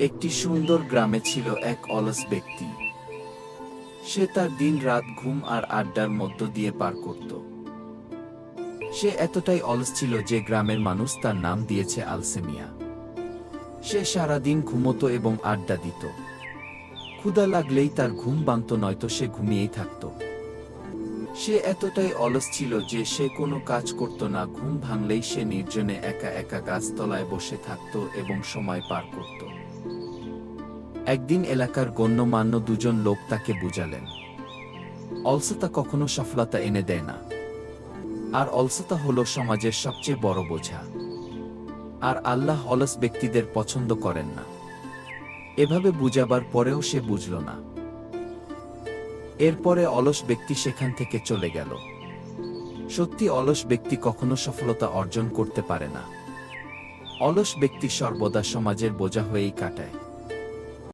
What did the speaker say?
একটি সুন্দর গ্রামে ছিল এক অলস ব্যক্তি। সে তার দিন রাত ঘুম আর আড্ডার মধ্য দিয়ে পার করত। সে এতটাই অলস ছিল যে গ্রামের মানুষ তার নাম দিয়েছে আলসেমিয়া। সে সারাদিন ঘুমতো এবং আড্ডা দিত। ক্ষুধা লাগলেই তার ঘুম ভাঙত, নয়তো সে ঘুমিয়েই থাকত। সে এতটাই অলস ছিল যে সে কোনো কাজ করত না, ঘুম ভাঙলেই সে নির্জনে একা একা গাছতলায় বসে থাকত এবং সময় পার করত। একদিন এলাকার গণ্যমান্য দুজন লোক তাকে বুঝালেন। অলসতা কখনো সফলতা এনে দেয় না। আর অলসতা হলো সমাজের সবচেয়ে বড় বোঝা। আর আল্লাহ অলস ব্যক্তিদের পছন্দ করেন না। এভাবে বুঝাবার পরেও সে বুঝল না। এরপরে অলস ব্যক্তি সেখান থেকে চলে গেল। সত্যি অলস ব্যক্তি কখনো সফলতা অর্জন করতে পারে না। অলস ব্যক্তি সর্বদা সমাজের বোঝা হয়েই কাটায়।